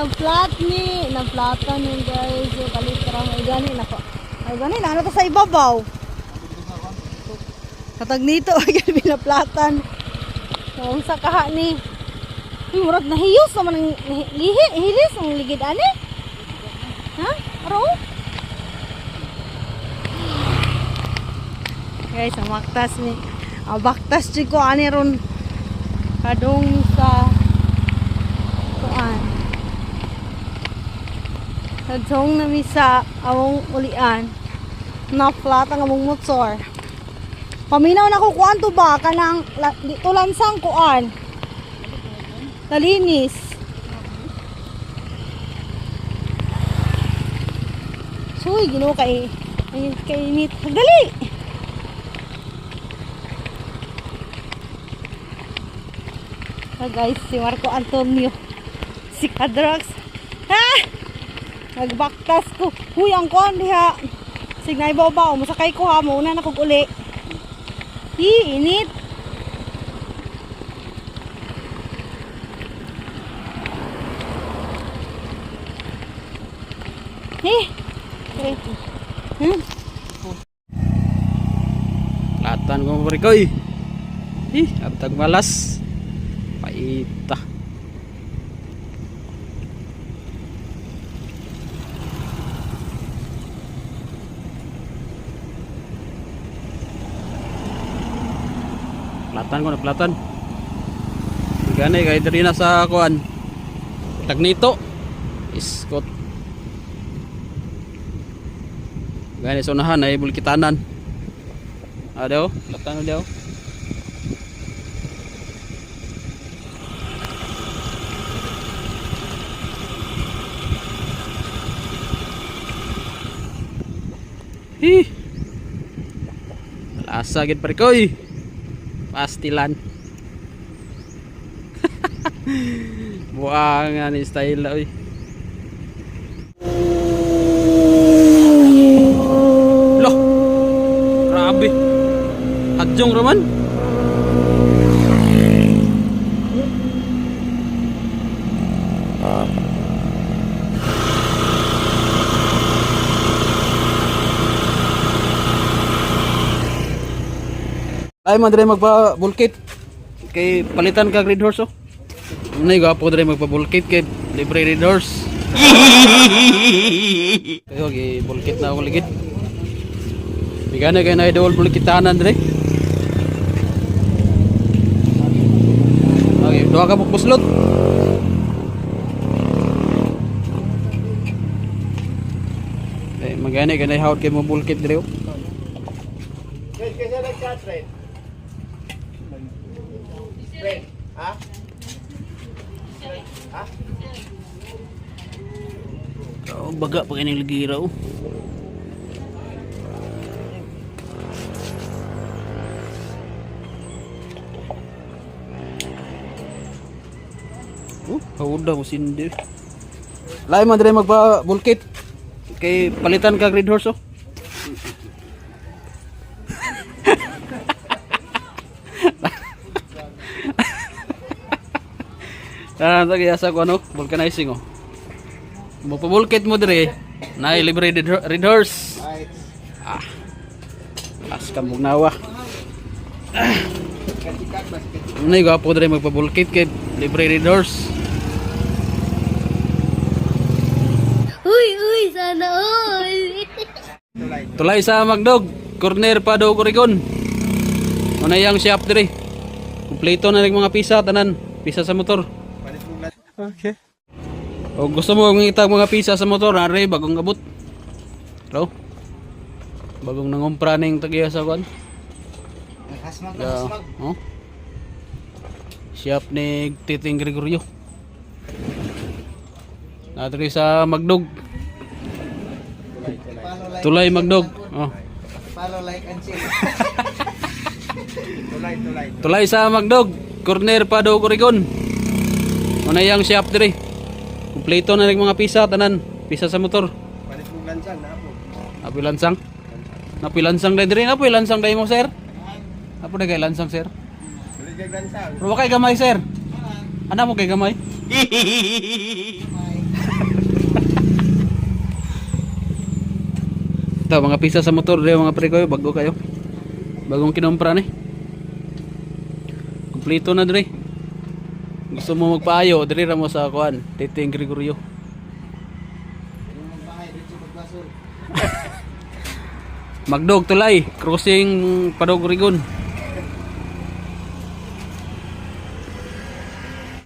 Na-flat ni, na-flatan ni guys. So, kalitra mo. Gani na. Ay, gani na. Ano to sa ibabaw? Katag nito, ay gani pinaplatan. So, sa kaha ni. Uy, murag nahiyos naman ang lihi, hilis ang ligid ani. Ha? Aro? Guys, ang maktas ni. Ang baktas ko ani ron. Kadong sa kuan. Kadong na mi sa awong ulian. Na flat ang among motor. Paminaw na ko kuan to ba kanang dito lansang kuan. Nalinis. Suy, gino kay ay kay init. Dali. Ah, guys, si Marco Antonio. Si Kadrox. Ha! Nagbaktas ko. Huy, ang kuan diha. Signay babaw. Masakay ko ha. Muna na kog uli. Hi, init. Eh. Okay. Hmm. Latan ko pare koy. Ih, abtag malas. Paita. Platan ko na platan. Gani kay diri na sa kuan. Tagnito. Iskot. Gani sa unahan ay bulkitanan. Ada, platan ada. Hi. Lasa gid pare koy. Pastilan. Buang ni style oy. Loh. Grabe. Hadjong raman. Ay man dire magpa bulkit. Kay palitan ka red horse oh. Nay gapo dire magpa bulkit kay libre red horse. Kayo gi bulkit na ako ligid. Bigana kay na idol bulkitanan dire. Okay, doa ka buslot. Eh, magani kay na hawd kay mo bulkit dire. oh. Fred, kasi nag-chat, Fred, ha? Ha? Oh, baga pa kaning lagi raw. Oh, hawda mo sindi. Lai man dire magpa bulkit. Kay palitan ka red horse oh. Ah, tagi asa ko ano, vulcanizing oh. Magpabulkit mo dire. Na libre red hor- red horse. Ah. As ka mugnawa. Ano yung gapo dire magpabulkit kay libre red horse. Uy, uy, sana all. Tulay. Sa Magdog, corner pa do Kurigon. Ano yang shop dire? Kumpleto na rin mga pisa tanan, pisa sa motor. Okay. O gusto mo ngita mga pisa sa motor, nare bagong abot. Hello? Bagong nangumpra ning tagiya sa kwan. Hasmag na Yeah. hasmag. Oh. Shop ni Titing Gregorio. Natri sa Magdog. Tulay Magdog. Oh. follow, like, and share. tulay, tulay. Tulay sa Magdog. Corner pa do Muna yang shaft diri. Kompleto na ning mga pisa tanan, pisa sa motor. Palit mo lansang na po. Apoy lansang. Napoy lansang dai diri, napoy lansang dai mo sir. Apo na kay lansang sir. Dili kay lansang. Pero kay gamay sir. Ana mo kay gamay. Ito, mga pisa sa motor dito mga pre kayo, bago kayo. Bagong kinumpra ni. Kompleto na dre. Gusto mo magpaayo, dre ra mo sa kuan, Titing Gregorio. Magdog tulay, crossing Padog Rigon.